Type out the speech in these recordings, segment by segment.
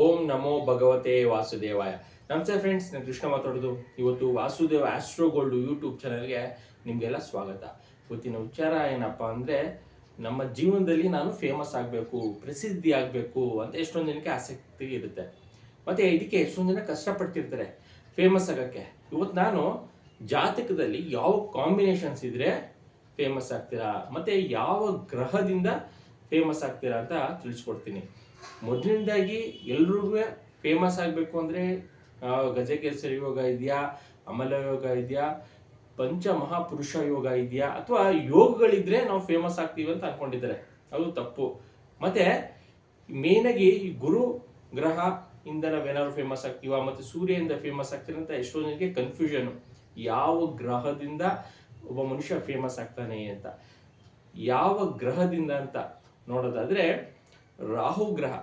ಓಂ ನಮೋ ಭಗವತೆ ವಾಸುದೇವಾಯ. ನಮಸ್ತೆ ಫ್ರೆಂಡ್ಸ್ ನಾನು ಕೃಷ್ಣ ಮಾತಾಡೋದು. ಇವತ್ತು ವಾಸುದೇವ ಆಸ್ಟ್ರೋ ಗೋಲ್ಡ್ ಯೂಟ್ಯೂಬ್ ಚಾನಲ್ಗೆ ನಿಮಗೆಲ್ಲ ಸ್ವಾಗತ. ಇವತ್ತಿನ ವಿಚಾರ ಏನಪ್ಪ ಅಂದರೆ, ನಮ್ಮ ಜೀವನದಲ್ಲಿ ನಾನು ಫೇಮಸ್ ಆಗಬೇಕು, ಪ್ರಸಿದ್ಧಿ ಆಗಬೇಕು ಅಂತ ಎಷ್ಟೊಂದು ಜನಕ್ಕೆ ಆಸಕ್ತಿ ಇರುತ್ತೆ. ಮತ್ತು ಇದಕ್ಕೆ ಎಷ್ಟೊಂದು ಜನ ಕಷ್ಟಪಡ್ತಿರ್ತಾರೆ ಫೇಮಸ್ ಆಗೋಕ್ಕೆ. ಇವತ್ತು ನಾನು ಜಾತಕದಲ್ಲಿ ಯಾವ ಕಾಂಬಿನೇಷನ್ಸ್ ಇದ್ರೆ ಫೇಮಸ್ ಆಗ್ತೀರಾ, ಮತ್ತು ಯಾವ ಗ್ರಹದಿಂದ ಫೇಮಸ್ ಆಗ್ತೀರಾ ಅಂತ ತಿಳಿಸ್ಕೊಡ್ತೀನಿ. ಮೊದಲನೇದಾಗಿ ಎಲ್ರಿಗೂ ಫೇಮಸ್ ಆಗಬೇಕು ಅಂದರೆ ಗಜಕೇಸರಿ ಯೋಗ ಇದೆಯಾ, ಅಮಲ ಯೋಗ ಇದೆಯಾ ಪಂಚ ಮಹಾಪುರುಷ ಯೋಗ ಇದೆಯಾ, ಅಥವಾ ಯೋಗಗಳಿದ್ರೆ ನಾವು ಫೇಮಸ್ ಆಗ್ತೀವಿ ಅಂತ ಅನ್ಕೊಂಡಿದ್ದಾರೆ. ಅದು ತಪ್ಪು. ಮತ್ತೆ ಮೇನಾಗಿ ಈ ಗುರು, ಗ್ರಹ ಇಂದ ನಾವೇನಾದ್ರು ಫೇಮಸ್ ಆಗ್ತೀವ, ಮತ್ತೆ ಸೂರ್ಯದಿಂದ ಫೇಮಸ್ ಆಗ್ತೀರ ಅಂತ ಎಷ್ಟೋ ಜನಕ್ಕೆ ಕನ್ಫ್ಯೂಷನ್ ಯಾವ ಗ್ರಹದಿಂದ ಒಬ್ಬ ಮನುಷ್ಯ ಫೇಮಸ್ ಆಗ್ತಾನೆ ಅಂತ. ಯಾವ ಗ್ರಹದಿಂದ ಅಂತ ನೋಡೋದಾದ್ರೆ ರಾಹು ಗ್ರಹ.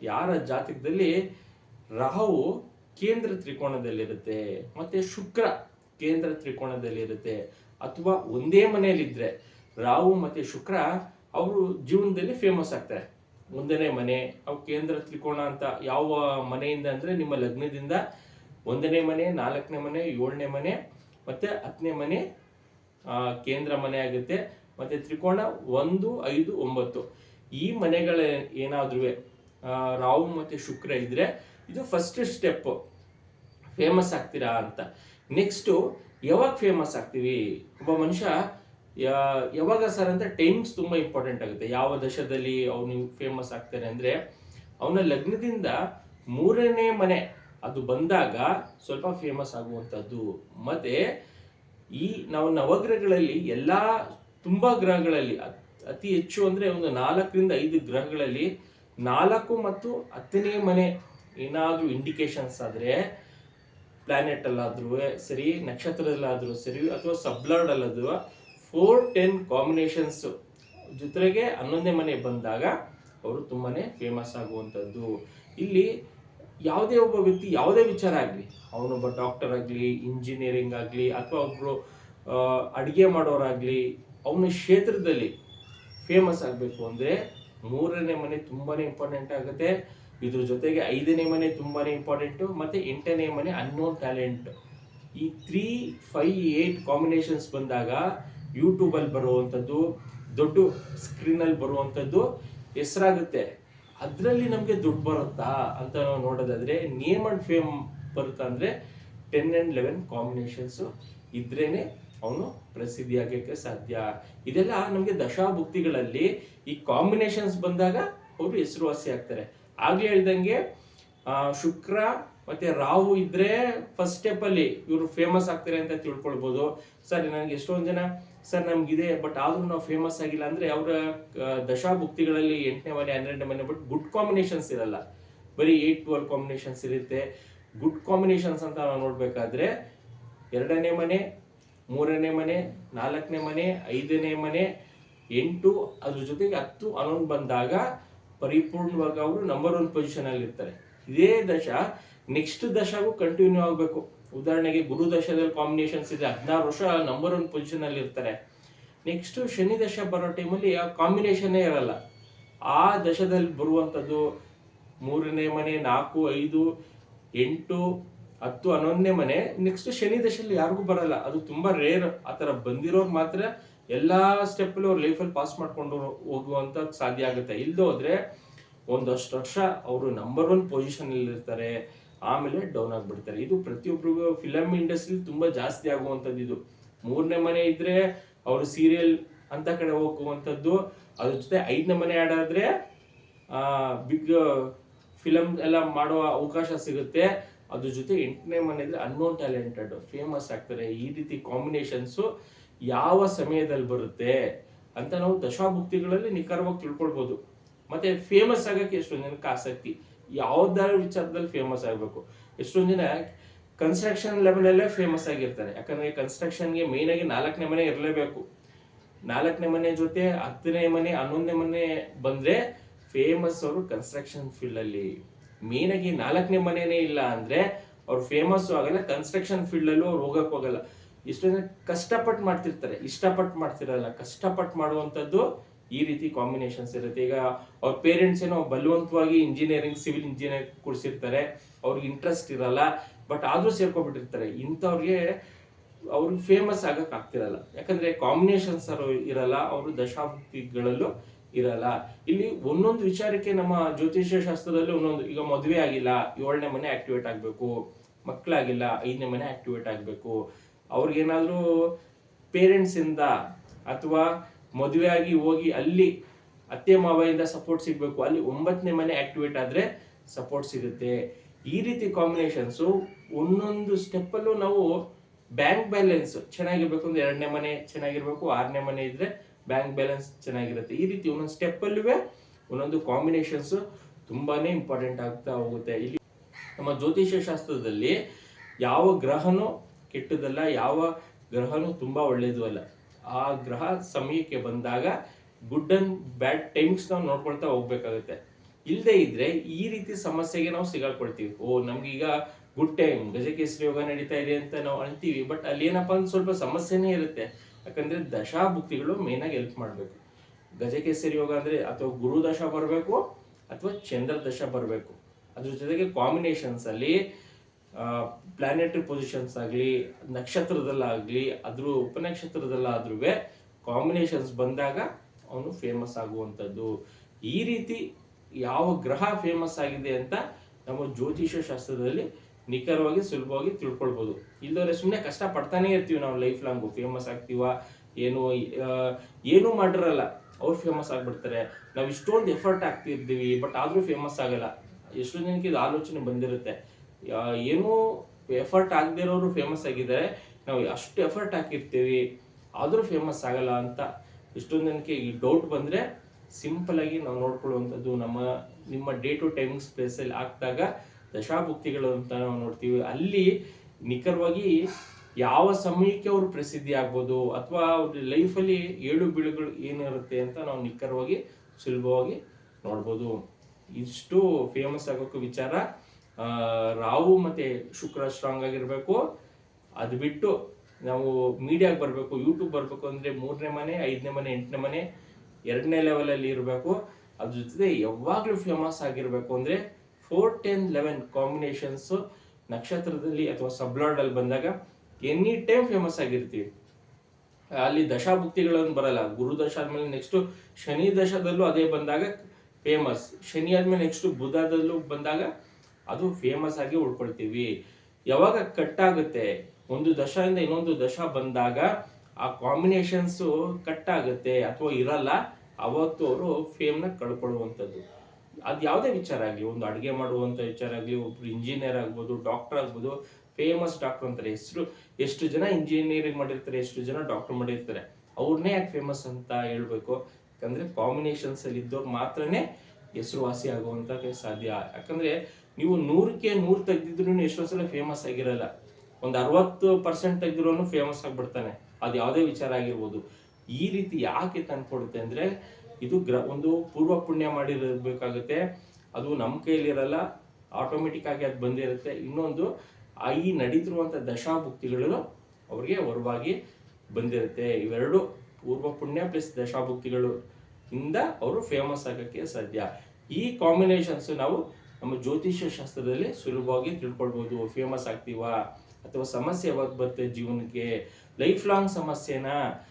ಯಾರ ಜಾತಕದಲ್ಲಿ ರಾಹು ಕೇಂದ್ರ ತ್ರಿಕೋಣದಲ್ಲಿರುತ್ತೆ ಮತ್ತೆ ಶುಕ್ರ ಕೇಂದ್ರ ತ್ರಿಕೋಣದಲ್ಲಿರುತ್ತೆ ಅಥವಾ ಒಂದೇ ಮನೆಯಲ್ಲಿದ್ದರೆ ರಾಹು ಮತ್ತೆ ಶುಕ್ರ ಅವರು ಜೀವನದಲ್ಲಿ ಫೇಮಸ್ ಆಗ್ತಾರೆ. ಒಂದನೇ ಮನೆ ಅವು ಕೇಂದ್ರ ತ್ರಿಕೋಣ ಅಂತ ಯಾವ ಮನೆಯಿಂದ ಅಂದ್ರೆ ನಿಮ್ಮ ಲಗ್ನದಿಂದ ಒಂದನೇ ಮನೆ, ನಾಲ್ಕನೇ ಮನೆ, ಏಳನೇ ಮನೆ, ಮತ್ತೆ ಹತ್ತನೇ ಮನೆ ಕೇಂದ್ರ ಮನೆ ಆಗುತ್ತೆ, ಮತ್ತೆ ತ್ರಿಕೋಣ ಒಂದು, ಐದು, ಒಂಬತ್ತು. ಈ ಮನೆಗಳ ಏನಾದ್ರೂ ರಾಹು ಮತ್ತೆ ಶುಕ್ರ ಇದ್ರೆ ಇದು ಫಸ್ಟ್ ಸ್ಟೆಪ್ ಫೇಮಸ್ ಆಗ್ತೀರಾ ಅಂತ. ನೆಕ್ಸ್ಟು ಯಾವಾಗ ಫೇಮಸ್ ಆಗ್ತೀವಿ? ಒಬ್ಬ ಮನುಷ್ಯ ಯಾವಾಗ ಸರ್ ಅಂತ ಟೈಮ್ಸ್ ತುಂಬಾ ಇಂಪಾರ್ಟೆಂಟ್ ಆಗುತ್ತೆ. ಯಾವ ದಶದಲ್ಲಿ ಅವನು ಫೇಮಸ್ ಆಗ್ತಾನೆ ಅಂದ್ರೆ, ಅವನ ಲಗ್ನದಿಂದ ಮೂರನೇ ಮನೆ ಅದು ಬಂದಾಗ ಸ್ವಲ್ಪ ಫೇಮಸ್ ಆಗುವಂಥದ್ದು. ಮತ್ತೆ ಈ ನಾವು ನವಗ್ರಹಗಳಲ್ಲಿ ಎಲ್ಲಾ ತುಂಬಾ ಗ್ರಹಗಳಲ್ಲಿ ಅತ್- ಹೆಚ್ಚು ಅಂದ್ರೆ ಒಂದು ನಾಲ್ಕರಿಂದ ಐದು ಗ್ರಹಗಳಲ್ಲಿ ನಾಲ್ಕು ಮತ್ತು ಹತ್ತನೇ ಮನೆ ಏನಾದರೂ ಇಂಡಿಕೇಶನ್ಸ್ ಆದ್ರೆ ಪ್ಲಾನೆಟ್ ಅಲ್ಲಾದ್ರೂ, ಸರಿ, ನಕ್ಷತ್ರದಲ್ಲಾದರೂ ಸರಿ, ಅಥವಾ ಸಬ್ಲಾರ್ಡ್ ಅಲ್ಲಾದ್ರೂ ಫೋರ್ ಟೆನ್ ಕಾಂಬಿನೇಷನ್ಸ್ ಜೊತೆಗೆ ಹನ್ನೊಂದನೇ ಮನೆ ಬಂದಾಗ ಅವರು ತುಂಬಾನೇ ಫೇಮಸ್ ಆಗುವಂಥದ್ದು. ಇಲ್ಲಿ ಯಾವುದೇ ಒಬ್ಬ ವ್ಯಕ್ತಿ ಯಾವುದೇ ವಿಚಾರ ಆಗಲಿ, ಅವನೊಬ್ಬ ಡಾಕ್ಟರ್ ಆಗಲಿ ಇಂಜಿನಿಯರಿಂಗ್ ಆಗಲಿ, ಅಥವಾ ಒಬ್ಬರು ಅಡುಗೆ ಮಾಡೋರಾಗಲಿ, ಅವನ ಕ್ಷೇತ್ರದಲ್ಲಿ ಫೇಮಸ್ ಆಗಬೇಕು ಅಂದರೆ ಮೂರನೇ ಮನೆ ತುಂಬಾ ಇಂಪಾರ್ಟೆಂಟ್ ಆಗುತ್ತೆ. ಇದ್ರ ಜೊತೆಗೆ ಐದನೇ ಮನೆ ತುಂಬಾ ಇಂಪಾರ್ಟೆಂಟು ಮತ್ತು ಎಂಟನೇ ಮನೆ ಅನ್ನೋನ್ ಟ್ಯಾಲೆಂಟ್ ಈ ತ್ರೀ ಫೈವ್ ಏಟ್ ಕಾಂಬಿನೇಷನ್ಸ್ ಬಂದಾಗ ಯೂಟ್ಯೂಬಲ್ಲಿ ಬರುವಂಥದ್ದು ದೊಡ್ಡ ಸ್ಕ್ರೀನಲ್ಲಿ ಬರುವಂಥದ್ದು ಹೆಸರಾಗುತ್ತೆ. ಅದರಲ್ಲಿ ನಮಗೆ ದುಡ್ಡು ಬರುತ್ತಾ ಅಂತ ನಾವು ನೋಡೋದಾದರೆ ನೇಮ್ ಆ್ಯಂಡ್ ಫೇಮ್ ಬರುತ್ತಾ ಅಂದರೆ ಟೆನ್ ಆ್ಯಂಡ್ ಲೆವೆನ್ ಕಾಂಬಿನೇಷನ್ಸು ಇದ್ರೇನೆ ಅವನು ಪ್ರಸಿದ್ಧಿಯಾಗಕ್ಕೆ ಸಾಧ್ಯ. ಇದೆಲ್ಲ ನಮಗೆ ದಶಾಭುಕ್ತಿಗಳಲ್ಲಿ ಈ ಕಾಂಬಿನೇಷನ್ಸ್ ಬಂದಾಗ ಅವರು ಹೆಸರುವಾಸಿ ಆಗ್ತಾರೆ. ಆಗ್ಲೇ ಹೇಳ್ದಂಗೆ ಶುಕ್ರ ಮತ್ತೆ ರಾಹು ಇದ್ರೆ ಫಸ್ಟ್ ಸ್ಟೆಪ್ ಅಲ್ಲಿ ಇವರು ಫೇಮಸ್ ಆಗ್ತಾರೆ ಅಂತ ತಿಳ್ಕೊಳ್ಬೋದು. ಸರ್, ನನಗೆ ಎಷ್ಟೊಂದು ಜನ, ಸರ್ ನಮ್ಗಿದೆ ಬಟ್ ಆದ್ರೂ ನಾವು ಫೇಮಸ್ ಆಗಿಲ್ಲ ಅಂದ್ರೆ ಅವರ ದಶಾಭುಕ್ತಿಗಳಲ್ಲಿ ಎಂಟನೇ ಮನೆ, ಹನ್ನೆರಡನೇ ಮನೆ ಬಟ್ ಗುಡ್ ಕಾಂಬಿನೇಷನ್ಸ್ ಇರಲ್ಲ. ಬರೀ ಏಟ್ ಟ್ವೆಲ್ ಕಾಂಬಿನೇಷನ್ಸ್ ಇರುತ್ತೆ. ಗುಡ್ ಕಾಂಬಿನೇಷನ್ಸ್ ಅಂತ ನಾವು ನೋಡ್ಬೇಕಾದ್ರೆ ಎರಡನೇ ಮನೆ ಮೂರನೇ ಮನೆ, ನಾಲ್ಕನೇ ಮನೆ, ಐದನೇ ಮನೆ, ಎಂಟು, ಅದ್ರ ಜೊತೆಗೆ ಹತ್ತು ಹನ್ನೊಂದು ಬಂದಾಗ ಪರಿಪೂರ್ಣವಾಗಿ ಅವರು ನಂಬರ್ ಒನ್ ಪೊಸಿಷನ್ ಅಲ್ಲಿ ಇರ್ತಾರೆ ಇದೇ ದಶ ನೆಕ್ಸ್ಟ್ ದಶಗೂ ಕಂಟಿನ್ಯೂ ಆಗಬೇಕು. ಉದಾಹರಣೆಗೆ ಗುರು ದಶದಲ್ಲಿ ಕಾಂಬಿನೇಷನ್ಸ್ ಇದೆ, ಹದಿನಾರು ವರ್ಷ ನಂಬರ್ ಒನ್ ಪೊಸಿಷನ್ ಅಲ್ಲಿ ಇರ್ತಾರೆ ನೆಕ್ಸ್ಟ್ ಶನಿ ದಶ ಬರೋ ಟೈಮಲ್ಲಿ ಆ ಕಾಂಬಿನೇಷನ್ನೇ ಇರಲ್ಲ. ಆ ದಶದಲ್ಲಿ ಬರುವಂಥದ್ದು ಮೂರನೇ ಮನೆ, ನಾಲ್ಕು, ಐದು, ಎಂಟು ಹತ್ತು ಹನ್ನೊಂದನೇ ಮನೆ ನೆಕ್ಸ್ಟ್ ಶನಿ ದಶೆಯಲ್ಲಿ ಯಾರಿಗೂ ಬರಲ್ಲ. ಅದು ತುಂಬಾ ರೇರ್ ಆ ಥರ ಬಂದಿರೋರು ಮಾತ್ರ ಎಲ್ಲಾ ಸ್ಟೆಪ್ಪಲ್ಲಿ ಅವ್ರ ಲೈಫಲ್ಲಿ ಪಾಸ್ ಮಾಡ್ಕೊಂಡು ಹೋಗುವಂತ ಸಾಧ್ಯ ಆಗುತ್ತೆ. ಇಲ್ದ ಹೋದ್ರೆ ಒಂದಷ್ಟು ವರ್ಷ ಅವರು ನಂಬರ್ ಒನ್ ಪೊಸಿಷನ್ ಇರ್ತಾರೆ, ಆಮೇಲೆ ಡೌನ್ ಆಗ್ಬಿಡ್ತಾರೆ. ಇದು ಪ್ರತಿಯೊಬ್ಬರಿಗೂ ಫಿಲಮ್ ಇಂಡಸ್ಟ್ರಿ ತುಂಬಾ ಜಾಸ್ತಿ ಆಗುವಂಥದ್ದು ಇದು. ಮೂರನೇ ಮನೆ ಇದ್ರೆ ಅವರು ಸೀರಿಯಲ್ ಅಂತ ಕಡೆ ಹೋಗುವಂಥದ್ದು, ಅದ್ರ ಜೊತೆ ಐದನೇ ಮನೆ ಆಡಾದ್ರೆ ಬಿಗ್ ಫಿಲಮ್ ಎಲ್ಲ ಮಾಡುವ ಅವಕಾಶ ಸಿಗುತ್ತೆ. ಅದ್ರ ಜೊತೆ ಎಂಟನೇ ಮನೆ ಅನ್ನೋನ್ ಟ್ಯಾಲೆಂಟೆಡ್ ಫೇಮಸ್ ಆಗ್ತಾರೆ ಈ ರೀತಿ ಕಾಂಬಿನೇಷನ್ಸು ಯಾವ ಸಮಯದಲ್ಲಿ ಬರುತ್ತೆ ಅಂತ ನಾವು ದಶಾಭುಕ್ತಿಗಳಲ್ಲಿ ನಿಖರವಾಗಿ ತಿಳ್ಕೊಳ್ಬೋದು. ಮತ್ತೆ ಫೇಮಸ್ ಆಗಕ್ಕೆ ಎಷ್ಟೊಂದು ಜನಕ್ಕೆ ಆಸಕ್ತಿ? ಯಾವ್ದಾರ ವಿಚಾರದಲ್ಲಿ ಫೇಮಸ್ ಆಗಬೇಕು. ಎಷ್ಟೊಂದು ಜನ ಕನ್ಸ್ಟ್ರಕ್ಷನ್ ಲೆವೆಲಲ್ಲೇ ಫೇಮಸ್ ಆಗಿರ್ತಾರೆ. ಯಾಕಂದ್ರೆ ಕನ್ಸ್ಟ್ರಕ್ಷನ್ಗೆ ಮೇನ್ ಆಗಿ ನಾಲ್ಕನೇ ಮನೆ ಇರಲೇಬೇಕು. ನಾಲ್ಕನೇ ಮನೆ ಜೊತೆ ಹತ್ತನೇ ಮನೆ, ಹನ್ನೊಂದನೇ ಮನೆ ಬಂದ್ರೆ ಫೇಮಸ್ ಅವರು ಕನ್ಸ್ಟ್ರಕ್ಷನ್ ಫೀಲ್ಡ್ ಅಲ್ಲಿ ಮೇನ್ ಆಗಿ ನಾಲ್ಕನೇ ಮನೆಯೇ ಇಲ್ಲ ಅಂದ್ರೆ ಅವ್ರು ಫೇಮಸ್ ಆಗಲ್ಲ ಕನ್ಸ್ಟ್ರಕ್ಷನ್ ಫೀಲ್ಡ್ ಅಲ್ಲೂ ಅವ್ರು ಹೋಗಕ್ ಹೋಗಲ್ಲ. ಇಷ್ಟೊಂದು ಕಷ್ಟಪಟ್ಟು ಮಾಡ್ತಿರ್ತಾರೆ. ಇಷ್ಟಪಟ್ಟು ಮಾಡ್ತಿರಲ್ಲ. ಕಷ್ಟಪಟ್ಟು ಮಾಡುವಂಥದ್ದು ಈ ರೀತಿ ಕಾಂಬಿನೇಷನ್ಸ್ ಇರುತ್ತೆ. ಈಗ ಅವ್ರ ಪೇರೆಂಟ್ಸ್ ಏನೋ ಬಲವಂತವಾಗಿ ಇಂಜಿನಿಯರಿಂಗ್ ಸಿವಿಲ್ ಇಂಜಿನಿಯರ್ ಕೊಡಿಸಿರ್ತಾರೆ ಅವ್ರಿಗೆ ಇಂಟ್ರೆಸ್ಟ್ ಇರಲ್ಲ. ಬಟ್ ಆದ್ರೂ ಸೇರ್ಕೊಂಡ್ಬಿಟ್ಟಿರ್ತಾರೆ. ಇಂಥವ್ರಿಗೆ ಅವ್ರಿಗೆ ಫೇಮಸ್ ಆಗಕ್ ಆಗ್ತಿರಲ್ಲ. ಯಾಕಂದ್ರೆ ಕಾಂಬಿನೇಷನ್ಸ್ ಇರಲ್ಲ. ಅವರು ದಶಾಭುಕ್ತಿಗಳಲ್ಲೂ ಇರಲ್ಲ. ಇಲ್ಲಿ ಒಂದೊಂದು ವಿಚಾರಕ್ಕೆ ನಮ್ಮ ಜ್ಯೋತಿಷ್ಯ ಶಾಸ್ತ್ರದಲ್ಲಿ ಒಂದೊಂದು, ಈಗ ಮದುವೆ ಆಗಿಲ್ಲ, ಏಳನೇ ಮನೆ ಆಕ್ಟಿವೇಟ್ ಆಗಬೇಕು, ಮಕ್ಕಳಾಗಿಲ್ಲ, ಐದನೇ ಮನೆ ಆಕ್ಟಿವೇಟ್ ಆಗಬೇಕು. ಅವ್ರಿಗೇನಾದರೂ ಪೇರೆಂಟ್ಸ್ ಇಂದ ಅಥವಾ ಮದುವೆ ಆಗಿ ಹೋಗಿ ಅಲ್ಲಿ ಅತ್ತೆ ಮಾವೆಯಿಂದ ಸಪೋರ್ಟ್ ಸಿಗಬೇಕು, ಅಲ್ಲಿ ಒಂಬತ್ತನೇ ಮನೆ ಆಕ್ಟಿವೇಟ್ ಆದ್ರೆ ಸಪೋರ್ಟ್ ಸಿಗುತ್ತೆ. ಈ ರೀತಿ ಕಾಂಬಿನೇಷನ್ಸ್ ಒಂದೊಂದು ಸ್ಟೆಪ್ಪಲ್ಲೂ ನಾವು ಬ್ಯಾಂಕ್ ಬ್ಯಾಲೆನ್ಸ್ ಚೆನ್ನಾಗಿರ್ಬೇಕು ಅಂದ್ರೆ ಎರಡನೇ ಮನೆ ಚೆನ್ನಾಗಿರ್ಬೇಕು, ಆರನೇ ಮನೆ ಇದ್ರೆ ಬ್ಯಾಂಕ್ ಬ್ಯಾಲೆನ್ಸ್ ಚೆನ್ನಾಗಿರುತ್ತೆ. ಈ ರೀತಿ ಒಂದೊಂದು ಸ್ಟೆಪ್ ಅಲ್ಲೂ ಒಂದೊಂದು ಕಾಂಬಿನೇಷನ್ಸ್ ತುಂಬಾನೇ ಇಂಪಾರ್ಟೆಂಟ್ ಆಗ್ತಾ ಹೋಗುತ್ತೆ. ಇಲ್ಲಿ ನಮ್ಮ ಜ್ಯೋತಿಷ್ಯ ಶಾಸ್ತ್ರದಲ್ಲಿ ಯಾವ ಗ್ರಹನೂ ಕೆಟ್ಟದಲ್ಲ ಯಾವ ಗ್ರಹನೂ ತುಂಬಾ ಒಳ್ಳೆಯದು ಅಲ್ಲ. ಆ ಗ್ರಹ ಸಮಯಕ್ಕೆ ಬಂದಾಗ ಗುಡ್ ಅಂಡ್ ಬ್ಯಾಡ್ ಟೈಮ್ಸ್ ನಾವು ನೋಡ್ಕೊಳ್ತಾ ಹೋಗ್ಬೇಕಾಗುತ್ತೆ. ಇಲ್ಲದೆ ಇದ್ರೆ ಈ ರೀತಿ ಸಮಸ್ಯೆಗೆ ನಾವು ಸಿಗಾಕೊಳ್ತೀವಿ. ಓ, ನಮ್ಗೀಗ ಗುಡ್ ಟೈಮ್ ಗಜಕೇಸರಿ ಯೋಗ ನಡೀತಾ ಇದೆ ಅಂತ ನಾವು ಅಳ್ತೀವಿ ಬಟ್ ಅಲ್ಲಿ ಏನಪ್ಪಾ ಅಂದ್ರೆ ಸ್ವಲ್ಪ ಸಮಸ್ಯೆನೇ ಇರುತ್ತೆ. ಯಾಕಂದ್ರೆ ದಶಾಭುಕ್ತಿಗಳು ಮೇನ್ ಆಗಿ ಹೆಲ್ಪ್ ಮಾಡಬೇಕು. ಗಜಕೇಸರಿ ಯೋಗ ಅಂದ್ರೆ ಅಥವಾ ಗುರು ದಶ ಬರಬೇಕು ಅಥವಾ ಚಂದ್ರ ದಶ ಬರಬೇಕು. ಅದ್ರ ಜೊತೆಗೆ ಕಾಂಬಿನೇಷನ್ಸ್ ಅಲ್ಲಿ ಪ್ಲಾನೆಟರಿ ಪೊಸಿಷನ್ಸ್ ಆಗಲಿ, ನಕ್ಷತ್ರದಲ್ಲಾಗಲಿ ಅದ್ರ ಉಪನಕ್ಷತ್ರದಲ್ಲಾದ್ರೂ ಕಾಂಬಿನೇಷನ್ಸ್ ಬಂದಾಗ ಅವನು ಫೇಮಸ್ ಆಗುವಂಥದ್ದು. ಈ ರೀತಿ ಯಾವ ಗ್ರಹ ಫೇಮಸ್ ಆಗಿದೆ ಅಂತ ನಮ್ಮ ಜ್ಯೋತಿಷ್ಯ ಶಾಸ್ತ್ರದಲ್ಲಿ ನಿಖರವಾಗಿ, ಸುಲಭವಾಗಿ ತಿಳ್ಕೊಳ್ಬೋದು. ಇಲ್ಲದವ್ರೆ ಸುಮ್ಮನೆ ಕಷ್ಟ ಪಡ್ತಾನೆ ಇರ್ತೀವಿ ನಾವು ಲೈಫ್ ಲಾಂಗು ಫೇಮಸ್ ಆಗ್ತೀವ, ಏನು ಏನೂ ಮಾಡಿರಲ್ಲ. ಅವ್ರು ಫೇಮಸ್ ಆಗಿಬಿಡ್ತಾರೆ. ನಾವು ಇಷ್ಟೊಂದು ಎಫರ್ಟ್ ಆಗ್ತಿರ್ತೀವಿ ಬಟ್ ಆದ್ರೂ ಫೇಮಸ್ ಆಗಲ್ಲ. ಎಷ್ಟೋ ಜನಕ್ಕೆ ಇದು ಆಲೋಚನೆ ಬಂದಿರುತ್ತೆ. ಏನೂ ಎಫರ್ಟ್ ಆಗದೇ ಇರೋರು ಫೇಮಸ್ ಆಗಿದ್ದಾರೆ. ನಾವು ಅಷ್ಟು ಎಫರ್ಟ್ ಹಾಕಿರ್ತೀವಿ, ಆದ್ರೂ ಫೇಮಸ್ ಆಗಲ್ಲ ಅಂತ ಎಷ್ಟೊಂದು ಜನಕ್ಕೆ ಈ ಡೌಟ್ ಬಂದ್ರೆ ಸಿಂಪಲ್ ಆಗಿ ನಾವು ನೋಡ್ಕೊಳ್ಳುವಂಥದ್ದು ನಮ್ಮ, ನಿಮ್ಮ ಡೇ ಟು ಟೈಮಿಂಗ್ ಸ್ಪೇಸಲ್ಲಿ ಹಾಕಿದಾಗ ದಶಾಭುಕ್ತಿಗಳು ಅಂತ ನಾವು ನೋಡ್ತೀವಿ. ಅಲ್ಲಿ ನಿಖರವಾಗಿ ಯಾವ ಸಮಯಕ್ಕೆ ಅವರು ಪ್ರಸಿದ್ಧಿ ಆಗ್ಬೋದು ಅಥವಾ ಅವ್ರ ಲೈಫಲ್ಲಿ ಏಳು ಬೀಳುಗಳು ಏನಿರುತ್ತೆ ಅಂತ ನಾವು ನಿಖರವಾಗಿ ಸುಲಭವಾಗಿ ನೋಡ್ಬೋದು. ಇಷ್ಟು ಫೇಮಸ್ ಆಗೋಕ್ಕೂ ವಿಚಾರ. ರಾಹು ಮತ್ತೆ ಶುಕ್ರ ಸ್ಟ್ರಾಂಗ್ ಆಗಿರಬೇಕು. ಅದು ಬಿಟ್ಟು ನಾವು ಮೀಡಿಯಾಗೆ ಬರಬೇಕು ಯೂಟ್ಯೂಬ್ ಬರಬೇಕು ಅಂದರೆ ಮೂರನೇ ಮನೆ, ಐದನೇ ಮನೆ, ಎಂಟನೇ ಮನೆ, ಎರಡನೇ ಲೆವೆಲಲ್ಲಿ ಇರಬೇಕು. ಅದ್ರ ಜೊತೆ ಯಾವಾಗಲೂ ಫೇಮಸ್ ಆಗಿರಬೇಕು ಅಂದ್ರೆ ಫೋರ್ ಟೆನ್ ಲೆವೆನ್ ಕಾಂಬಿನೇಷನ್ಸ್ ನಕ್ಷತ್ರದಲ್ಲಿ ಅಥವಾ ಸಬ್ಲಾಡಲ್ಲಿ ಬಂದಾಗ ಎನಿ ಟೈಮ್ ಫೇಮಸ್ ಆಗಿರ್ತೀವಿ. ಅಲ್ಲಿ ದಶಾಭುಕ್ತಿಗಳನ್ನು ಬರಲ್ಲ. ಗುರು ದಶ ಆದ್ಮೇಲೆ ನೆಕ್ಸ್ಟ್ ಶನಿ ದಶದಲ್ಲೂ ಅದೇ ಬಂದಾಗ ಫೇಮಸ್ ಶನಿ ಆದ್ಮೇಲೆ ನೆಕ್ಸ್ಟ್ ಬುಧದಲ್ಲೂ ಬಂದಾಗ ಅದು ಫೇಮಸ್ ಆಗಿ ಉಳ್ಕೊಳ್ತೀವಿ. ಯಾವಾಗ ಕಟ್ ಆಗುತ್ತೆ? ಒಂದು ದಶದಿಂದ ಇನ್ನೊಂದು ದಶ ಬಂದಾಗ ಆ ಕಾಂಬಿನೇಷನ್ಸ್ ಕಟ್ ಆಗುತ್ತೆ ಅಥವಾ ಇರಲ್ಲ, ಅವತ್ತು ಅವರು ಫೇಮ್ನ ಕಳ್ಕೊಳ್ಳುವಂಥದ್ದು. ಅದು ಯಾವುದೇ ವಿಚಾರ ಆಗಲಿ, ಒಂದು ಅಡುಗೆ ಮಾಡುವಂಥ ವಿಚಾರ ಆಗಲಿ, ಒಬ್ರು ಇಂಜಿನಿಯರ್ ಆಗ್ಬೋದು ಡಾಕ್ಟರ್ ಆಗ್ಬೋದು ಫೇಮಸ್ ಡಾಕ್ಟರ್ ಅಂತಾರೆ. ಹೆಸರು ಎಷ್ಟು ಜನ ಇಂಜಿನಿಯರಿಂಗ್ ಮಾಡಿರ್ತಾರೆ, ಎಷ್ಟು ಜನ ಡಾಕ್ಟರ್ ಮಾಡಿರ್ತಾರೆ. ಅವ್ರನ್ನೇ ಯಾಕೆ ಫೇಮಸ್ ಅಂತ ಹೇಳ್ಬೇಕು? ಯಾಕಂದ್ರೆ ಕಾಂಬಿನೇಷನ್ಸ್ ಅಲ್ಲಿ ಇದ್ದವ್ರು ಮಾತ್ರನೇ ಹೆಸರುವಾಸಿ ಆಗುವಂತ ಸಾಧ್ಯ. ಯಾಕಂದ್ರೆ ನೀವು ನೂರಕ್ಕೆ ನೂರು ತೆಗ್ದಿದ್ರು ಎಷ್ಟೋ ಸಲ ಫೇಮಸ್ ಆಗಿರಲ್ಲ. ಒಂದು ಅರವತ್ತು ಪರ್ಸೆಂಟ್ ತೆಗ್ದಿರೋನು ಫೇಮಸ್ ಆಗಿಬಿಡ್ತಾನೆ. ಅದು ಯಾವುದೇ ವಿಚಾರ ಆಗಿರ್ಬೋದು. ಈ ರೀತಿ ಯಾಕೆ ತಂದ್ಕೊಡುತ್ತೆ ಅಂದ್ರೆ ಇದು ಗ್ರ ಒಂದು ಪೂರ್ವ ಪುಣ್ಯ ಮಾಡಿರಬೇಕಾಗುತ್ತೆ. ಅದು ನಮ್ಮ ಕೈಲಿರಲ್ಲ ಆಟೋಮೆಟಿಕ್ ಆಗಿ ಅದು ಬಂದಿರುತ್ತೆ. ಇನ್ನೊಂದು ಈ ನಡೀತಿರುವಂಥ ದಶಾಭುಕ್ತಿಗಳು ಅವ್ರಿಗೆ ಹೊರವಾಗಿ ಬಂದಿರುತ್ತೆ. ಇವೆರಡು ಪೂರ್ವ ಪುಣ್ಯ ಪ್ಲಸ್ ದಶಾಭುಕ್ತಿಗಳು ಇಂದ ಅವರು ಫೇಮಸ್ ಆಗೋಕ್ಕೆ ಸಾಧ್ಯ. ಈ ಕಾಂಬಿನೇಷನ್ಸ್ ನಾವು ನಮ್ಮ ಜ್ಯೋತಿಷ್ಯ ಶಾಸ್ತ್ರದಲ್ಲಿ ಸುಲಭವಾಗಿ ತಿಳ್ಕೊಳ್ಬೋದು. ಫೇಮಸ್ ಆಗ್ತೀವಾ? ಅಥವಾ ಸಮಸ್ಯೆ ಯಾವಾಗ ಬರುತ್ತೆ ಜೀವನಕ್ಕೆ? ಲೈಫ್ ಲಾಂಗ್ ಸಮಸ್ಯೆನಾ?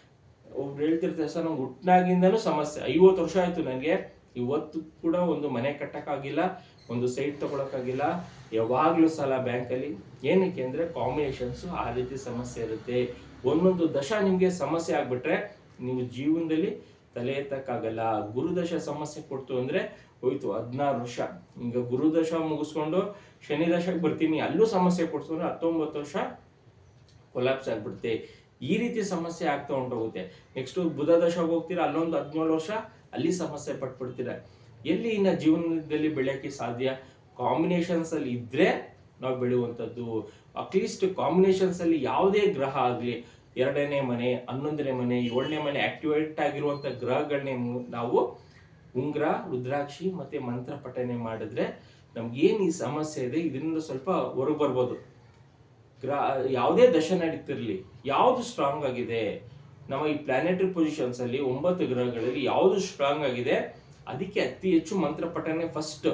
ಒಬ್ರು ಹೇಳ್ತಿರ್ತಾರೆ, ಸರ್, ನಂಗೆ ಹುಟ್ಟಿನಾಗಿಂದನೂ ಸಮಸ್ಯೆ. ಐವತ್ತು ವರ್ಷ ಆಯ್ತು ನನಗೆ ಇವತ್ತು ಕೂಡ ಒಂದು ಮನೆ ಕಟ್ಟಕ್ಕಾಗಿಲ್ಲ, ಒಂದು ಸೈಟ್ ತಗೊಳಕ್ಕಾಗಿಲ್ಲ. ಯಾವಾಗಲೂ ಸಾಲ ಬ್ಯಾಂಕಲ್ಲಿ. ಏನಕ್ಕೆ ಅಂದರೆ ಕಾಂಬಿನೇಷನ್ಸ್ ಆ ರೀತಿ ಸಮಸ್ಯೆ ಇರುತ್ತೆ. ಒಂದೊಂದು ದಶ ನಿಮಗೆ ಸಮಸ್ಯೆ ಆಗಿಬಿಟ್ರೆ, ನೀವು ಜೀವನದಲ್ಲಿ ತಲೆ ಎತ್ತಕ್ಕಾಗಲ್ಲ. ಗುರುದಶ ಸಮಸ್ಯೆ ಕೊಡ್ತು ಅಂದ್ರೆ ಹೋಯ್ತು, ಹದಿನಾರು ವರ್ಷ. ಈಗ ಗುರುದಶ ಮುಗಿಸ್ಕೊಂಡು ಶನಿ ದಶಕ್ಕೆ ಬರ್ತೀನಿ, ಅಲ್ಲೂ ಸಮಸ್ಯೆ ಕೊಡ್ತು ಅಂದರೆ ಹತ್ತೊಂಬತ್ತು ವರ್ಷ ಕೊಲಾಪ್ಸ್ ಆಗ್ಬಿಡುತ್ತೆ. ಈ ರೀತಿ ಸಮಸ್ಯೆ ಆಗ್ತಾ ಹೊಂಟೋಗುತ್ತೆ ನೆಕ್ಸ್ಟ್ ಬುಧ ದಶ ಹೋಗ್ತೀರಾ, ಅಲ್ಲೊಂದು ಹದಿನೇಳು ವರ್ಷ, ಅಲ್ಲಿ ಸಮಸ್ಯೆ ಪಟ್ಬಿಡ್ತೀರಾ. ಎಲ್ಲಿ ಇನ್ನ ಜೀವನದಲ್ಲಿ ಬೆಳೆಯಕ್ಕೆ ಸಾಧ್ಯ? ಕಾಂಬಿನೇಷನ್ಸ್ ಅಲ್ಲಿ ಇದ್ರೆ ನಾವು ಬೆಳೆಯುವಂಥದ್ದು. ಅಟ್ಲೀಸ್ಟ್ ಕಾಂಬಿನೇಷನ್ಸ್ ಅಲ್ಲಿ ಯಾವುದೇ ಗ್ರಹ ಆಗಲಿ, ಎರಡನೇ ಮನೆ, ಹನ್ನೊಂದನೇ ಮನೆ, ಏಳನೇ ಮನೆ ಆಕ್ಟಿವೇಟ್ ಆಗಿರುವಂತ ಗ್ರಹಗಳನ್ನೇ ನಾವು ಉಂಗ್ರ, ರುದ್ರಾಕ್ಷಿ ಮತ್ತೆ ಮಂತ್ರ ಪಠನೆ ಮಾಡಿದ್ರೆ ಏನು ಈ ಸಮಸ್ಯೆ ಇದೆ, ಇದರಿಂದ ಸ್ವಲ್ಪ ಹೊರಗೆ ಬರ್ಬೋದು. ಗ್ರ, ಯಾವುದೇ ದಶ ನಡೀತಿರಲಿ, ಯಾವುದು ಸ್ಟ್ರಾಂಗ್ ಆಗಿದೆ, ನಮ್ಮ ಈ ಪ್ಲಾನೆಟರಿ ಪೊಸಿಷನ್ಸ್ ಅಲ್ಲಿ ಒಂಬತ್ತು ಗ್ರಹಗಳಲ್ಲಿ ಯಾವುದು ಸ್ಟ್ರಾಂಗ್ ಆಗಿದೆ, ಅದಕ್ಕೆ ಅತಿ ಹೆಚ್ಚು ಮಂತ್ರ ಪಠನೆ ಫಸ್ಟ್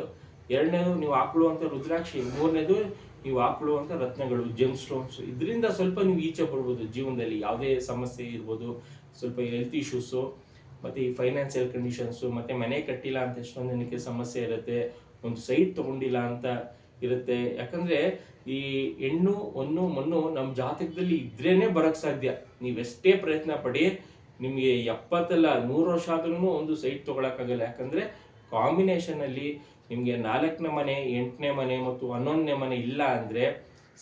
ಎರಡನೇದು ನೀವು ಹಾಕೊಳ್ಳುವಂತ ರುದ್ರಾಕ್ಷಿ, ಮೂರನೇದು ನೀವು ಹಾಕೊಳ್ಳುವಂತ ರತ್ನಗಳು ಜೆಮ್ ಸ್ಟೋನ್ಸ್ ಇದರಿಂದ ಸ್ವಲ್ಪ ನೀವು ಈಚೆ ಬರ್ಬೋದು ಜೀವನದಲ್ಲಿ, ಯಾವುದೇ ಸಮಸ್ಯೆ ಇರ್ಬೋದು, ಸ್ವಲ್ಪ ಹೆಲ್ತ್ ಇಶ್ಯೂಸು ಮತ್ತೆ ಈ ಫೈನಾನ್ಷಿಯಲ್ ಕಂಡೀಷನ್ಸು ಮತ್ತು ಮನೆ ಕಟ್ಟಿಲ್ಲ ಅಂತ ಎಷ್ಟೊಂದು ಜನಕ್ಕೆ ಸಮಸ್ಯೆ ಇರುತ್ತೆ, ಒಂದು ಸೈಟ್ ತಗೊಂಡಿಲ್ಲ ಅಂತ ಇರುತ್ತೆ. ಯಾಕಂದ್ರೆ ಈ ಹೆಣ್ಣು ಹೊನ್ನು ಮಣ್ಣು ನಮ್ಮ ಜಾತಕದಲ್ಲಿ ಇದ್ರೇನೆ ಬರಕ್ ಸಾಧ್ಯ. ನೀವೆಷ್ಟೇ ಪ್ರಯತ್ನ ಪಡಿ, ನಿಮಗೆ ಎಪ್ಪತ್ತಲ್ಲ ನೂರು ವರ್ಷ ಆದ್ರೂ ಒಂದು ಸೈಟ್ ತಗೊಳಕ್ಕಾಗಲ್ಲ. ಯಾಕಂದ್ರೆ ಕಾಂಬಿನೇಷನ್ ಅಲ್ಲಿ ನಿಮಗೆ ನಾಲ್ಕನೇ ಮನೆ, ಎಂಟನೇ ಮನೆ ಮತ್ತು ಹನ್ನೊಂದನೇ ಮನೆ ಇಲ್ಲ ಅಂದ್ರೆ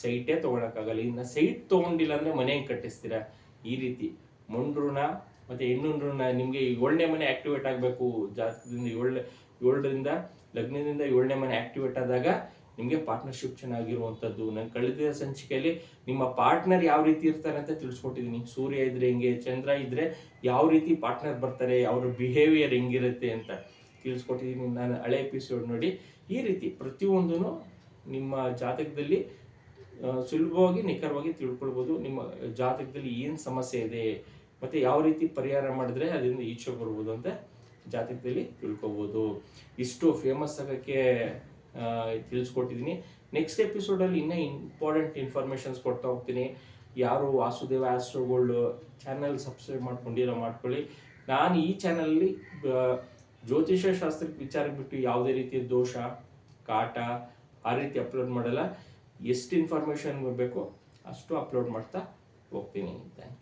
ಸೈಟೇ ತಗೊಳಕ್ಕಾಗಲ್ಲ. ಇನ್ನು ಸೈಟ್ ತಗೊಂಡಿಲ್ಲ ಅಂದ್ರೆ ಮನೆ ಕಟ್ಟಿಸ್ತೀರಾ? ಈ ರೀತಿ. ಮುಂಡ್ರೂಣ ಮತ್ತೆ ಹೆಣ್ಣುಂಡ್ರುಣ ನಿಮಗೆ ಏಳನೇ ಮನೆ ಆಕ್ಟಿವೇಟ್ ಆಗಬೇಕು. ಜಾತಕದಿಂದ ಏಳ್, ಏಳರಿಂದ, ಲಗ್ನದಿಂದ ಏಳನೇ ಮನೆ ಆಕ್ಟಿವೇಟ್ ಆದಾಗ ನಿಮಗೆ ಪಾರ್ಟ್ನರ್ಶಿಪ್ ಚೆನ್ನಾಗಿರುವಂಥದ್ದು ನಾನು ಕಳೆದ ಸಂಚಿಕೆಯಲ್ಲಿ ನಿಮ್ಮ ಪಾರ್ಟ್ನರ್ ಯಾವ ರೀತಿ ಇರ್ತಾರೆ ಅಂತ ತಿಳಿಸ್ಕೊಟ್ಟಿದ್ದೀನಿ ಸೂರ್ಯ ಇದ್ರೆ ಹೆಂಗೆ, ಚಂದ್ರ ಇದ್ರೆ ಯಾವ ರೀತಿ ಪಾರ್ಟ್ನರ್ ಬರ್ತಾರೆ, ಅವ್ರ ಬಿಹೇವಿಯರ್ ಹೆಂಗಿರುತ್ತೆ ಅಂತ ತಿಳಿಸ್ಕೊಟ್ಟಿದ್ದೀನಿ ನಾನು ಹಳೆ ಎಪಿಸೋಡ್ ನೋಡಿ. ಈ ರೀತಿ ಪ್ರತಿಯೊಂದೂ ನಿಮ್ಮ ಜಾತಕದಲ್ಲಿ ಸುಲಭವಾಗಿ, ನಿಖರವಾಗಿ ತಿಳ್ಕೊಳ್ಬೋದು. ನಿಮ್ಮ ಜಾತಕದಲ್ಲಿ ಏನು ಸಮಸ್ಯೆ ಇದೆ, ಮತ್ತು ಯಾವ ರೀತಿ ಪರಿಹಾರ ಮಾಡಿದ್ರೆ ಅದರಿಂದ ಈಚೆ ಬರ್ಬೋದು ಅಂತ ಜಾತಕದಲ್ಲಿ ತಿಳ್ಕೊಬೋದು ಇಷ್ಟು ಫೇಮಸ್ ಆಗೋಕ್ಕೆ ತಿಳಿಸ್ಕೊಟ್ಟಿದ್ದೀನಿ ನೆಕ್ಸ್ಟ್ ಎಪಿಸೋಡಲ್ಲಿ ಇನ್ನೂ ಇಂಪಾರ್ಟೆಂಟ್ ಇನ್ಫಾರ್ಮೇಷನ್ಸ್ ಕೊಡ್ತಾ ಹೋಗ್ತೀನಿ. ಯಾರು ವಾಸುದೇವ ಆಸ್ಟ್ರೋಗೋಲ್ಡ್ ಚಾನಲ್ ಸಬ್ಸ್ಕ್ರೈಬ್ ಮಾಡ್ಕೊಂಡಿರೋ ಮಾಡ್ಕೊಳ್ಳಿ. ನಾನು ಈ ಚಾನಲಲ್ಲಿ ಜ್ಯೋತಿಷ್ಯ ಶಾಸ್ತ್ರಕ್ಕೆ ವಿಚಾರಕ್ಕೆ ಬಿಟ್ಟು ಯಾವುದೇ ರೀತಿಯ ದೋಷ, ಕಾಟ ಆ ರೀತಿ ಅಪ್ಲೋಡ್ ಮಾಡಲ್ಲ. ಎಷ್ಟು ಇನ್ಫಾರ್ಮೇಷನ್ ಬರಬೇಕು ಅಷ್ಟು ಅಪ್ಲೋಡ್ ಮಾಡ್ತಾ ಹೋಗ್ತೀನಿ. Thank you